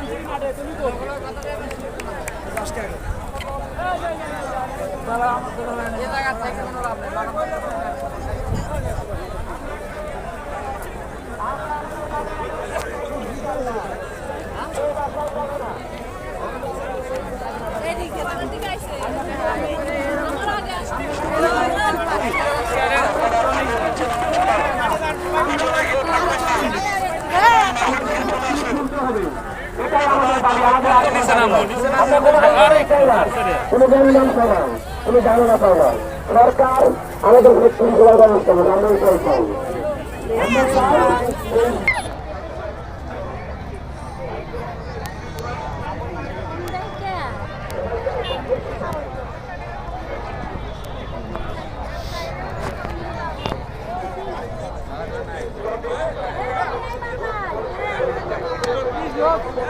কোনো জানলাম সবাই কোনো জানো না সবাই সরকার আমাদের শৃঙ্খলা ব্যবস্থা করে আমরা এটাই চাই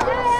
সামনে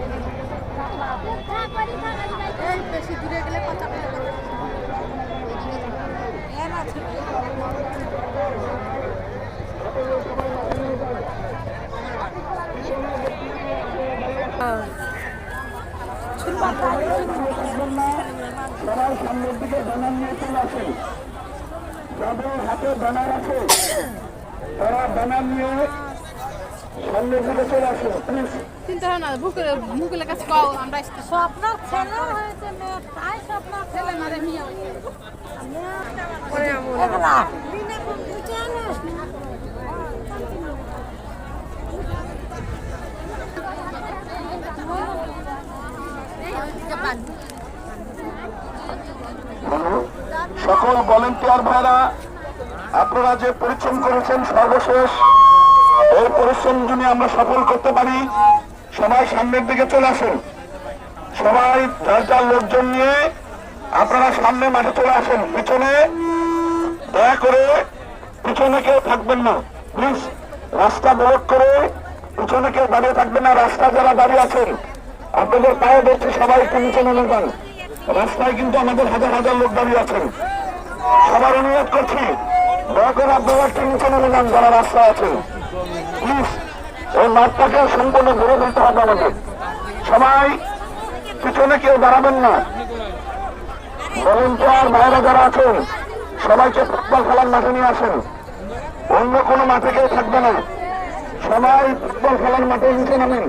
সবাই সামনের দিকে ব্যানার নিয়ে চলে আসেন যাদের হাতে ব্যানার আছে তারা ব্যানার নিয়ে সামনের দিকে চলে আসেন চিন্তা হয় না বুকের মুকুলের কাছে কও আমরা স্বপ্ন ছেলে হয়েছে মেয়ে তাই স্বপ্ন ছেলে মারে মিয়া সকল ভলেন্টিয়ার ভাইরা, আপনারা যে পরিশ্রম করেছেন সর্বশেষ, এই পরিশ্রম যদি আমরা সফল করতে পারি, সবাই সামনের দিকে চলে আসুন। সবাই যার যার লোকজন নিয়ে আপনারা সামনে মাঠে চলে আসুন। পিছনে দয়া করে, পিছনে কেউ থাকবেন না। প্লিজ রাস্তা ব্লক করে পিছনে কেউ দাঁড়িয়ে থাকবেন না। রাস্তা যারা দাঁড়িয়ে আছেন, আপনাদের পায়ে ধরছে সবাই একটু নিচে রাস্তায় কিন্তু আমাদের হাজার হাজার লোক দাঁড়িয়ে আছেন। সবার অনুরোধ করছি যারা প্লিজ মাঠটাকে সম্পূর্ণ ঘুরে ফেলতে হবে আমাদের সবাই, পিছনে কেউ দাঁড়াবেন না। ভলেন্টিয়ার যারা আছেন, সবাইকে ফুটবল খেলার মাঠে নিয়ে আসেন। অন্য কোনো মাঠে কেউ থাকবে না। সবাই ফুটবল খেলার মাঠে নিচে নামেন।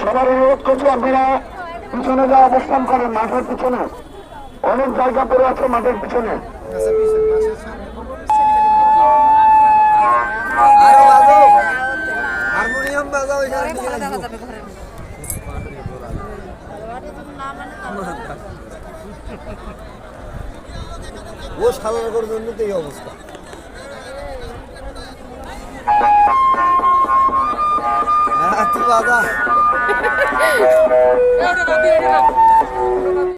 সবার অনুরোধ করছি, আপনারা পিছনে যা অবস্থান করেন, মাঠের পিছনে। অনেক জায়গা পড়ে আছে মাঠের পিছনে। ও সালানোর জন্য তো এই অবস্থা। হ্যাঁ তুই বাজা।